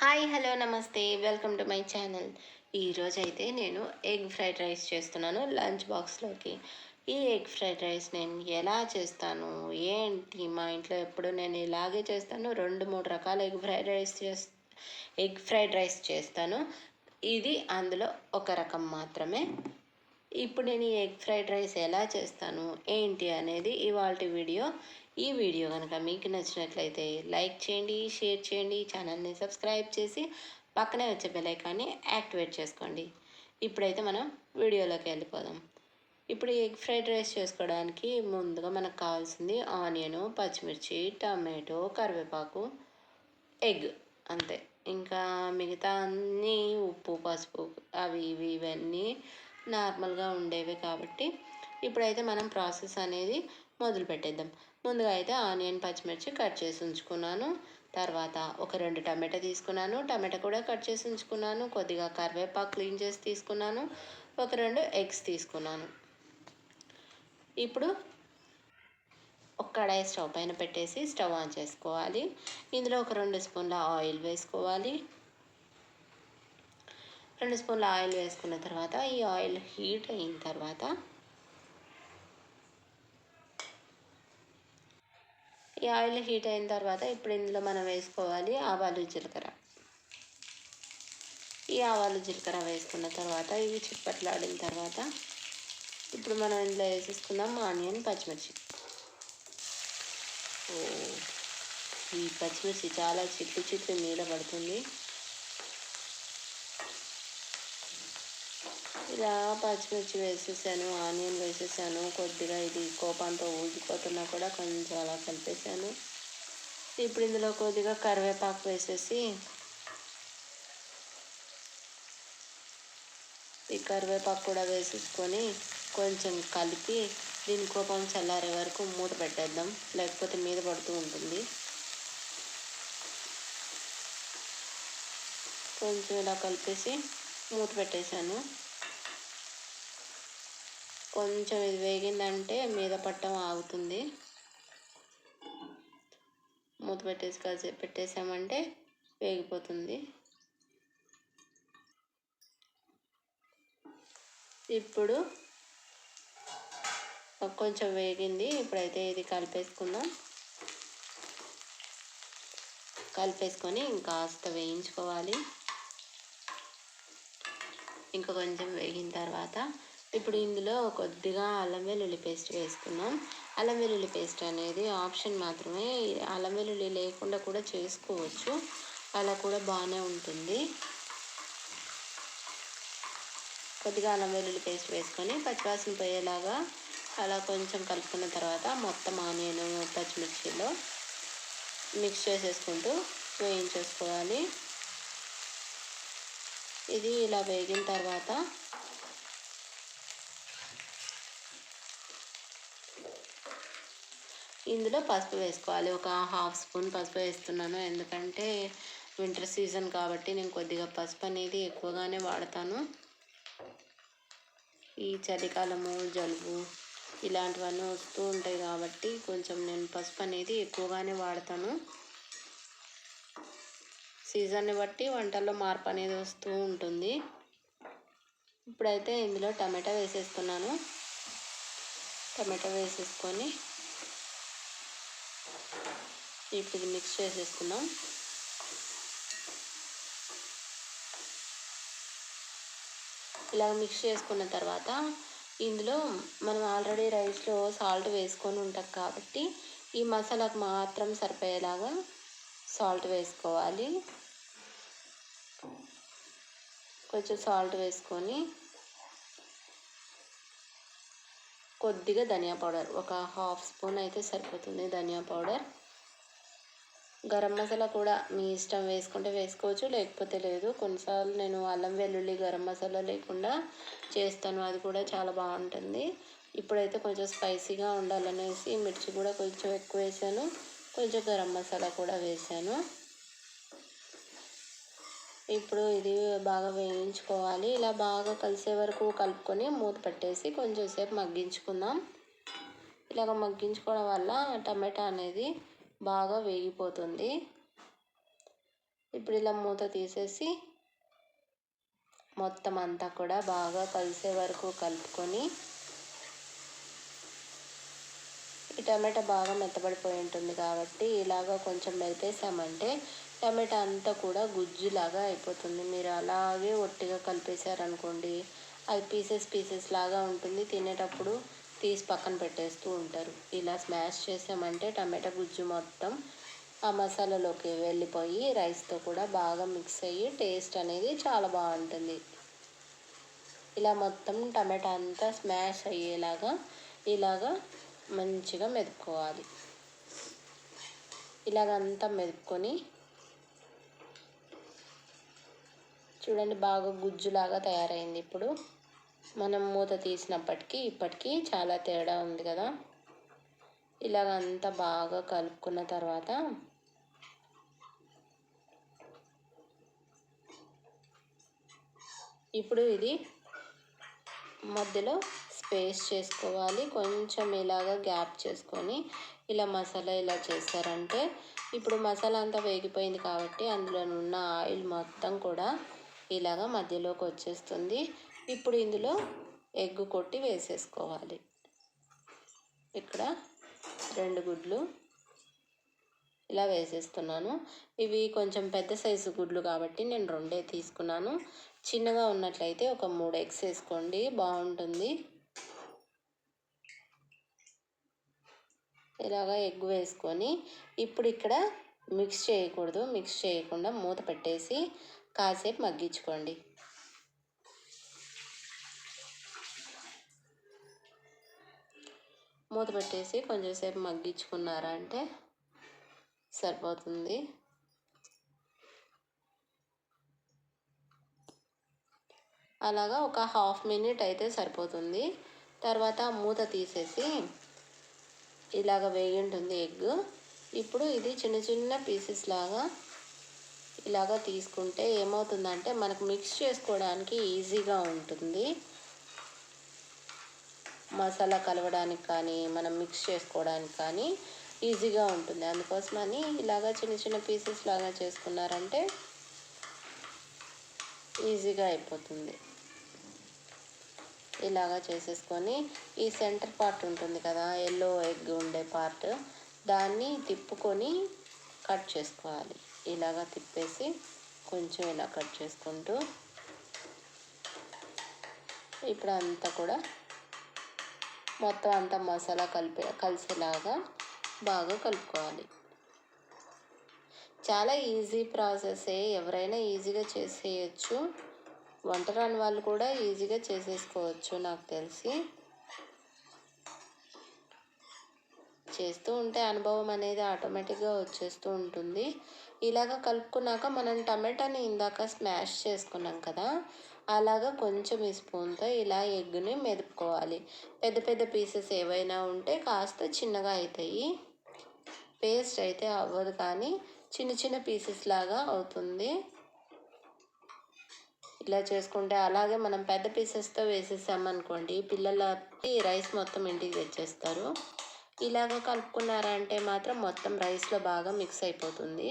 Hi hello నమస్తే. Welcome to my channel. ఈరోజు అయితే నేను ఎగ్ ఫ్రైడ్ రైస్ చేస్తున్నాను లంచ్ బాక్స్లోకి. ఈ ఎగ్ ఫ్రైడ్ రైస్ నేను ఎలా చేస్తాను? ఏంటి? మా ఇంట్లో ఎప్పుడు నేను ఇలాగే చేస్తాను. రెండు మూడు రకాల ఎగ్ ఫ్రైడ్ రైస్ చేస్ ఎగ్ ఫ్రైడ్ రైస్ చేస్తాను. ఇది అందులో ఒక రకం మాత్రమే. ఇప్పుడు నేను ఈ ఎగ్ ఫ్రైడ్ రైస్ ఎలా చేస్తాను? ఏంటి అనేది ఇవాళ వీడియో. ఈ వీడియో కనుక మీకు నచ్చినట్లయితే లైక్ చేయండి షేర్ చేయండి ఛానల్ని సబ్స్క్రైబ్ చేసి పక్కనే వచ్చే బెలైకాన్ని యాక్టివేట్ చేసుకోండి. ఇప్పుడైతే మనం వీడియోలోకి వెళ్ళిపోదాం. ఇప్పుడు ఎగ్ ఫ్రైడ్ రైస్ చేసుకోవడానికి ముందుగా మనకు కావాల్సింది ఆనియను పచ్చిమిర్చి టమాటో కరివేపాకు ఎగ్ అంతే. ఇంకా మిగతా అన్నీ ఉప్పు పసుపు అవి ఇవి ఇవన్నీ నార్మల్గా ఉండేవి కాబట్టి ఇప్పుడైతే మనం ప్రాసెస్ అనేది మొదలు పెట్టేద్దాం ముందుగా అయితే ఆనియన్ పచ్చిమిర్చి కట్ చేసి ఉంచుకున్నాను. తర్వాత ఒక రెండు టమాటా తీసుకున్నాను. టమాటా కూడా కట్ చేసి ఉంచుకున్నాను. కొద్దిగా కరివేపాకు క్లీన్ చేసి తీసుకున్నాను. ఒక రెండు ఎగ్స్ తీసుకున్నాను. ఇప్పుడు ఒక కడాయి స్టవ్ పైన పెట్టేసి స్టవ్ ఆన్ చేసుకోవాలి. ఇందులో ఒక రెండు స్పూన్ల ఆయిల్ వేసుకోవాలి. రెండు స్పూన్ల ఆయిల్ వేసుకున్న తర్వాత ఈ ఆయిల్ హీట్ అయిన తర్వాత ఈ ఆయిల్ హీట్ అయిన తర్వాత ఇప్పుడు ఇందులో మనం వేసుకోవాలి ఆవాలు జీలకర్ర. ఈ ఆవాలు జీలకర్ర వేసుకున్న తర్వాత ఇవి చిప్పట్లాడిన తర్వాత ఇప్పుడు మనం ఇందులో వేసేసుకుందాం ఆనియన్ పచ్చిమిర్చి. ఓ ఈ పచ్చిమిర్చి చాలా చిట్లు చిట్లు మీద పడుతుంది. ఇలా పచ్చిమిర్చి వేసేసాను ఆనియన్ వేసేసాను కొద్దిగా ఇది కోపంతో ఊగిపోతున్నా కూడా కొంచెం అలా కలిపేసాను. ఇప్పుడు ఇందులో కొద్దిగా కరివేపాకు వేసేసి ఈ కరివేపాకు కూడా వేసేసుకొని కొంచెం కలిపి దీని కోపం చల్లారే వరకు మూత పెట్టేద్దాం. లేకపోతే మీద పడుతూ ఉంటుంది. కొంచెం ఇలా కలిపేసి మూత పెట్టేశాను. కొంచెం ఇది వేగిందంటే మీద పట్టం ఆగుతుంది. మూత పెట్టేసి కాసేపు పెట్టేసామంటే వేగిపోతుంది. ఇప్పుడు కొంచెం వేగింది. ఇప్పుడైతే ఇది కలిపేసుకుందాం. కలిపేసుకొని ఇంకాస్త వేయించుకోవాలి. ఇంకా కొంచెం వేగిన తర్వాత ఇప్పుడు ఇందులో కొద్దిగా అల్లం వెల్లుల్లి పేస్ట్ వేసుకున్నాం అల్లం వెల్లుల్లి పేస్ట్ అనేది ఆప్షన్ మాత్రమే. అల్లం వెల్లుల్లి లేకుండా కూడా చేసుకోవచ్చు. అలా కూడా బాగానే ఉంటుంది. కొద్దిగా అల్లం వెల్లుల్లి పేస్ట్ వేసుకొని పచ్చివాసన పోయేలాగా అలా కొంచెం కలుపుకున్న తర్వాత మొత్తం ఆనియన్ పచ్చిమిర్చిలో మిక్స్ చేసేసుకుంటూ వేయించేసుకోవాలి. ఇది ఇలా వేగిన తర్వాత ఇందులో పసుపు వేసుకోవాలి. ఒక హాఫ్ స్పూన్ పసుపు వేస్తున్నాను. ఎందుకంటే వింటర్ సీజన్ కాబట్టి నేను కొద్దిగా పసుపు అనేది ఎక్కువగానే వాడతాను. ఈ చలికాలము జలుబు ఇలాంటివన్నీ వస్తూ ఉంటాయి కాబట్టి కొంచెం నేను పసుపు అనేది ఎక్కువగానే వాడతాను. సీజన్ని బట్టి వంటల్లో మార్పు అనేది వస్తూ ఉంటుంది. ఇప్పుడైతే ఇందులో టమాటా వేసేస్తున్నాను. టమాటా వేసేసుకొని ఇప్పుడు ఇది మిక్స్ చేసేసుకుందాం. ఇలా మిక్స్ చేసుకున్న తర్వాత ఇందులో మనం ఆల్రెడీ రైస్లో సాల్ట్ వేసుకొని ఉంటాం కాబట్టి ఈ మసాలాకు మాత్రం సరిపోయేలాగా సాల్ట్ వేసుకోవాలి. కొంచెం సాల్ట్ వేసుకొని కొద్దిగా ధనియా పౌడర్ ఒక హాఫ్ స్పూన్ అయితే సరిపోతుంది ధనియా పౌడర్. గరం మసాలా కూడా మీ ఇష్టం వేసుకుంటే వేసుకోవచ్చు లేకపోతే లేదు. కొన్నిసార్లు నేను అల్లం వెల్లుల్లి గరం మసాలా లేకుండా చేస్తాను అది కూడా చాలా బాగుంటుంది. ఇప్పుడైతే కొంచెం స్పైసీగా ఉండాలనేసి మిర్చి కూడా కొంచెం ఎక్కువ వేసాను. కొంచెం గరం మసాలా కూడా వేసాను. ఇప్పుడు ఇది బాగా వేయించుకోవాలి. ఇలా బాగా కలిసే వరకు కలుపుకొని మూత పెట్టేసి కొంచెం సేపు మగ్గించుకుందాం. ఇలాగ మగ్గించుకోవడం వల్ల టమాటా అనేది బాగా వేగిపోతుంది. ఇప్పుడు ఇలా మూత తీసేసి మొత్తం అంతా కూడా బాగా కలిసే వరకు కలుపుకొని ఈ టమాటా బాగా మెత్తబడిపోయి ఉంటుంది కాబట్టి ఇలాగ కొంచెం మెరిపేసామంటే టమాటా అంతా కూడా గుజ్జులాగా అయిపోతుంది. మీరు అలాగే ఒట్టిగా కలిపేశారనుకోండి అది పీసెస్ పీసెస్ లాగా ఉంటుంది. తినేటప్పుడు తీసి పక్కన పెట్టేస్తూ ఉంటారు. ఇలా స్మాష్ చేసామంటే టమాటా గుజ్జు మొత్తం ఆ మసాలాలోకి వెళ్ళిపోయి రైస్తో కూడా బాగా మిక్స్ అయ్యి టేస్ట్ అనేది చాలా బాగుంటుంది. ఇలా మొత్తం టమాటా అంతా స్మాష్ అయ్యేలాగా ఇలాగా మంచిగా మెదుపుకోవాలి. ఇలాగంతా మెదుపుకొని చూడండి బాగా గుజ్జులాగా తయారైంది ఇప్పుడు. మనం మూత తీసినప్పటికీ ఇప్పటికీ చాలా తేడా ఉంది కదా. ఇలాగంతా బాగా కలుపుకున్న తర్వాత ఇప్పుడు ఇది మధ్యలో స్పేస్ చేసుకోవాలి. కొంచెం ఇలాగ గ్యాప్ చేసుకొని ఇలా మసాలా ఇలా చేస్తారంటే ఇప్పుడు మసాలా అంతా వేగిపోయింది కాబట్టి అందులో ఉన్న ఆయిల్ మొత్తం కూడా ఇలాగ మధ్యలోకి వచ్చేస్తుంది. ఇప్పుడు ఇందులో ఎగ్ కొట్టి వేసేసుకోవాలి. ఇక్కడ రెండు గుడ్లు ఇలా వేసేస్తున్నాను. ఇవి కొంచెం పెద్ద సైజు గుడ్లు కాబట్టి నేను రెండే తీసుకున్నాను. చిన్నగా ఉన్నట్లయితే ఒక మూడు ఎగ్స్ వేసుకోండి. బాగుంటుంది. ఇలాగ ఎగ్ వేసుకొని ఇప్పుడు ఇక్కడ మిక్స్ చేయకూడదు. మిక్స్ చేయకుండా మూత పెట్టేసి కాసేపు మగ్గించుకోండి. మూత పెట్టేసి కొంచెంసేపు మగ్గించుకున్నారా అంటే సరిపోతుంది. అలాగా ఒక హాఫ్ మినిట్ అయితే సరిపోతుంది. తర్వాత మూత తీసేసి ఇలాగ వేగి ఉంటుంది ఎగ్. ఇప్పుడు ఇది చిన్న చిన్న పీసెస్ లాగా ఇలాగ తీసుకుంటే ఏమవుతుందంటే మనకు మిక్స్ చేసుకోవడానికి ఈజీగా ఉంటుంది. మసాలా కలవడానికి కానీ మనం మిక్స్ చేసుకోవడానికి కానీ ఈజీగా ఉంటుంది. అందుకోసమని ఇలాగా చిన్న చిన్న పీసెస్ లాగా చేసుకున్నారంటే ఈజీగా అయిపోతుంది. ఇలాగా చేసేసుకొని ఈ సెంటర్ పార్ట్ ఉంటుంది కదా ఎల్లో ఎగ్ ఉండే పార్ట్ దాన్ని తిప్పుకొని కట్ చేసుకోవాలి. ఇలాగా తిప్పేసి కొంచెం ఇలా కట్ చేసుకుంటూ ఇప్పుడు అంతా కూడా మొత్తం అంతా మసాలా కలిపే కలిసేలాగా బాగా కలుపుకోవాలి. చాలా ఈజీ ప్రాసెసే. ఎవరైనా ఈజీగా చేసేయచ్చు. వంట రాని వాళ్ళు కూడా ఈజీగా చేసేసుకోవచ్చు నాకు తెలిసి. చేస్తూ ఉంటే అనుభవం అనేది ఆటోమేటిక్గా వచ్చేస్తూ ఉంటుంది. ఇలాగ కలుపుకున్నాక మనం టమాటాని ఇందాక స్మాష్ చేసుకున్నాం కదా అలాగా కొంచెం ఈ స్పూన్తో ఇలా ఎగ్ని మెదుపుకోవాలి. పెద్ద పెద్ద పీసెస్ ఏవైనా ఉంటే కాస్త చిన్నగా అవుతాయి పేస్ట్ అయితే అవ్వదు కానీ చిన్న చిన్న పీసెస్ లాగా అవుతుంది. ఇలా చేసుకుంటే అలాగే మనం పెద్ద పీసెస్తో వేసేసామనుకోండి పిల్లలకి రైస్ మొత్తం ఇంటికి తెచ్చేస్తారు. ఇలాగ కలుపుకున్నారంటే మాత్రం మొత్తం రైస్లో బాగా మిక్స్ అయిపోతుంది.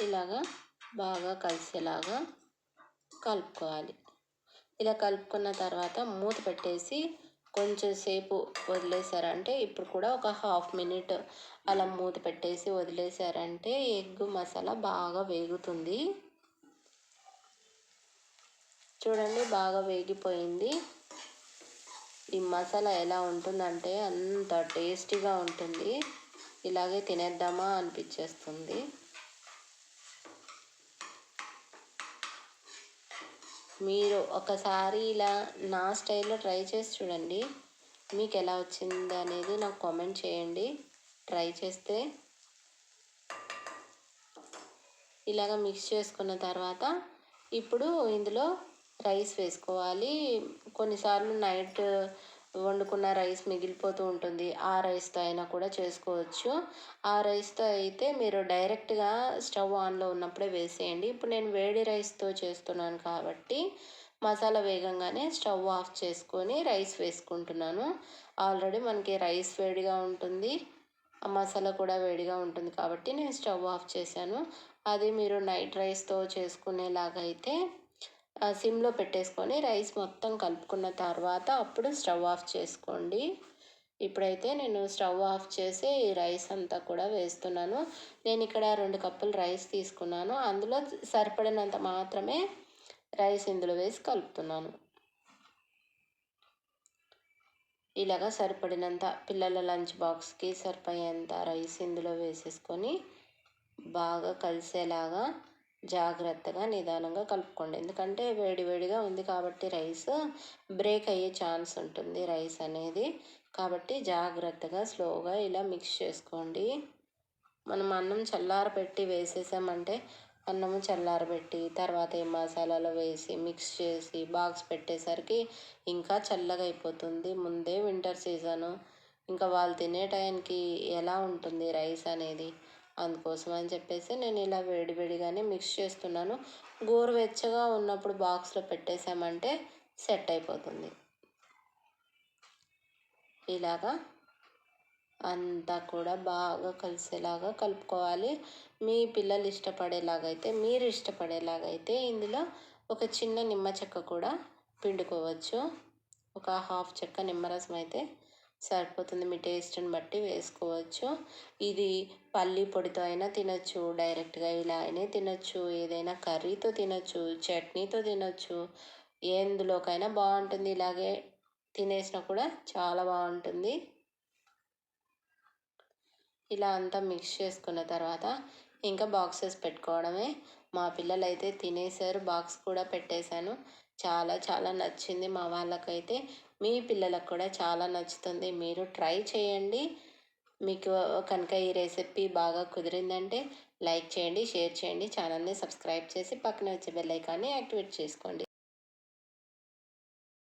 ఇలాగా బాగా కలిసేలాగా కలుపుకోవాలి. ఇలా కలుపుకున్న తర్వాత మూత పెట్టేసి కొంచెం సేపు వదిలేసారంటే ఇప్పుడు కూడా ఒక హాఫ్ మినిట్ అలా మూత పెట్టేసి వదిలేసారంటే ఎగ్ మసాలా బాగా వేగుతుంది. చూడండి బాగా వేగిపోయింది. ఈ మసాలా ఎలా ఉంటుందంటే అంత టేస్టీగా ఉంటుంది. ఇలాగే తినేద్దామా అనిపించేస్తుంది. మీరు ఒకసారి ఇలా నా స్టైల్లో ట్రై చేసి చూడండి. మీకు ఎలా వచ్చింది అనేది నాకు కామెంట్ చేయండి. ట్రై చేస్తే ఇలాగ మిక్స్ చేసుకున్న తర్వాత ఇప్పుడు ఇందులో రైస్ వేసుకోవాలి. కొన్నిసార్లు నైట్ వండుకున్న రైస్ మిగిలిపోతూ ఉంటుంది. ఆ రైస్తో అయినా కూడా చేసుకోవచ్చు. ఆ రైస్తో అయితే మీరు డైరెక్ట్గా స్టవ్ ఆన్లో ఉన్నప్పుడే వేసేయండి. ఇప్పుడు నేను వేడి రైస్తో చేస్తున్నాను కాబట్టి మసాలా వేగంగానే స్టవ్ ఆఫ్ చేసుకొని రైస్ వేసుకుంటున్నాను. ఆల్రెడీ మనకి రైస్ వేడిగా ఉంటుంది. ఆ మసాలా కూడా వేడిగా ఉంటుంది కాబట్టి నేను స్టవ్ ఆఫ్ చేశాను. అది మీరు నైట్ రైస్తో చేసుకునేలాగా అయితే సిమ్లో పెట్టేసుకొని రైస్ మొత్తం కలుపుకున్న తర్వాత అప్పుడు స్టవ్ ఆఫ్ చేసుకోండి. ఇప్పుడైతే నేను స్టవ్ ఆఫ్ చేసి ఈ రైస్ అంతా కూడా వేస్తున్నాను. నేను ఇక్కడ రెండు కప్పులు రైస్ తీసుకున్నాను. అందులో సరిపడినంత మాత్రమే రైస్ ఇందులో వేసి కలుపుతున్నాను. ఇలాగా సరిపడినంత పిల్లల లంచ్ బాక్స్కి సరిపోయేంత రైస్ ఇందులో వేసేసుకొని బాగా కలిసేలాగా జాగ్రత్తగా నిదానంగా కలుపుకోండి. ఎందుకంటే వేడి వేడిగా ఉంది కాబట్టి రైస్ బ్రేక్ అయ్యే ఛాన్స్ ఉంటుంది రైస్ అనేది. కాబట్టి జాగ్రత్తగా స్లోగా ఇలా మిక్స్ చేసుకోండి. మనం అన్నం చల్లారబెట్టి వేసేసామంటే అన్నము చల్లారబెట్టి తర్వాత ఈ మసాలాలు వేసి మిక్స్ చేసి బాక్స్ పెట్టేసరికి ఇంకా చల్లగా అయిపోతుంది. ముందే వింటర్ సీజను. ఇంకా వాళ్ళు తినే టైంకి ఎలా ఉంటుంది రైస్ అనేది? అందుకోసం అని చెప్పేసి నేను ఇలా వేడివేడిగానే మిక్స్ చేస్తున్నాను. గోరువెచ్చగా ఉన్నప్పుడు బాక్స్లో పెట్టేసామంటే సెట్ అయిపోతుంది. ఇలాగా అంతా కూడా బాగా కలిసేలాగా కలుపుకోవాలి. మీ పిల్లలు ఇష్టపడేలాగైతే మీరు ఇష్టపడేలాగైతే ఇందులో ఒక చిన్న నిమ్మ చెక్క కూడా పిండుకోవచ్చు. ఒక హాఫ్ చెక్క నిమ్మరసం అయితే సరిపోతుంది. మీ టేస్ట్ని బట్టి వేసుకోవచ్చు. ఇది పల్లి పొడితో అయినా తినచ్చు డైరెక్ట్గా ఇలా అయినా తినచ్చు ఏదైనా కర్రీతో తినచ్చు చట్నీతో తినచ్చు ఎందులోకైనా బాగుంటుంది. ఇలాగే తినేసినా కూడా చాలా బాగుంటుంది. ఇలా అంతా మిక్స్ చేసుకున్న తర్వాత ఇంకా బాక్సెస్ పెట్టుకోవడమే. మా పిల్లలు అయితే తినేసారు బాక్స్ కూడా పెట్టేశాను. చాలా చాలా నచ్చింది మా వాళ్ళకైతే. మీ పిల్లలకు కూడా చాలా నచ్చుతుంది. మీరు ట్రై చేయండి. మీకు కనుక ఈ రెసిపీ బాగా కుదిరిందంటే లైక్ చేయండి షేర్ చేయండి. ఛానల్ని సబ్స్క్రైబ్ చేసి పక్కన వచ్చే బెల్ ఐకాన్ని యాక్టివేట్ చేసుకోండి.